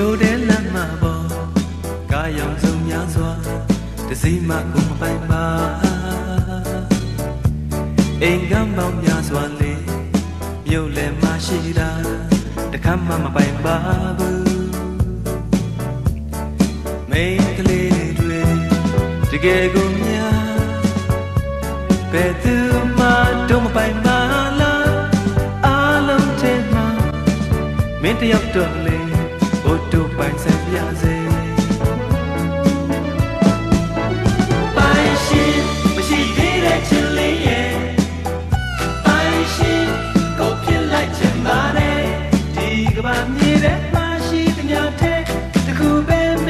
မြို့တဲလမ်းမှာပေါ်ကားရောင်စုံများစွာတစည်းမကိုမပိုင်ပါအိမ်ကမ်းပေါင်းများစွာလေးမြို့လည်းမရှိတာတခါမှမပိုင်ပါဘူးမိန်းကလေးတွေတကယ်ကိုများဘယ်သူမှတော့မပိုင်ပါလားအားလုံးထဲမှာမင်းတယောက်တော့လေဘို့တို့ ပိုင်ဆိုင်ပြစေပိုင်ရှင်မရှိသေးတဲ့ချစ်လေးရဲ့ပိုင်ရှင်ကိုဖြစ်လိုက်ချင်ပါတယ်ဒီကဘာမြေထဲမှာရှိသမျှထဲတစ်ခုပဲမ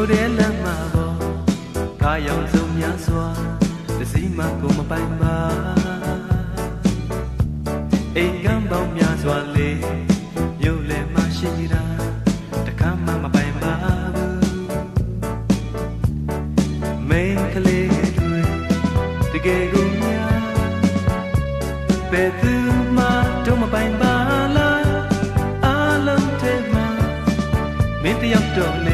မြို့ထဲလမ်းမှာပေါ်ကားရောင်စုံများစွာတစ်စီးမှကိုမပိုင်ပါအိမ်ကမ်းပေါင်းများစွာလေးမြို့လည်းမရှိတာတခါမှမပိုင်ပါဘူးမိန်းကလေးတွေတကယ်ကိုများဘယ်သူမှတော့မပိုင်ပါလားအားလုံးထဲမှာမင်းတယောက်တော့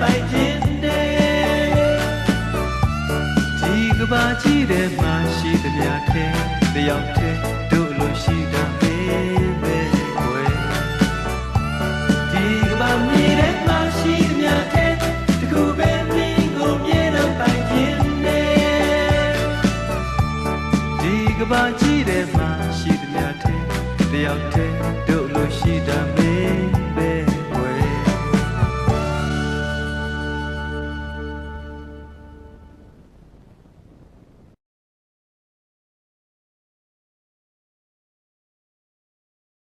ပိုင်ခြင်းတဲ့ဒီကဘာကြီးထဲမှာရှိသမျှတဲ့တယောက်တည်းတို့လိုရှိတာမင်းပဲွယ်ဒီကဘာမြေထဲမှာရှိသမျှတဲ့တကူပဲမင်းကိုမြေတော့ပိုင်ခြင်းနဲ့ဒီကဘာကြီး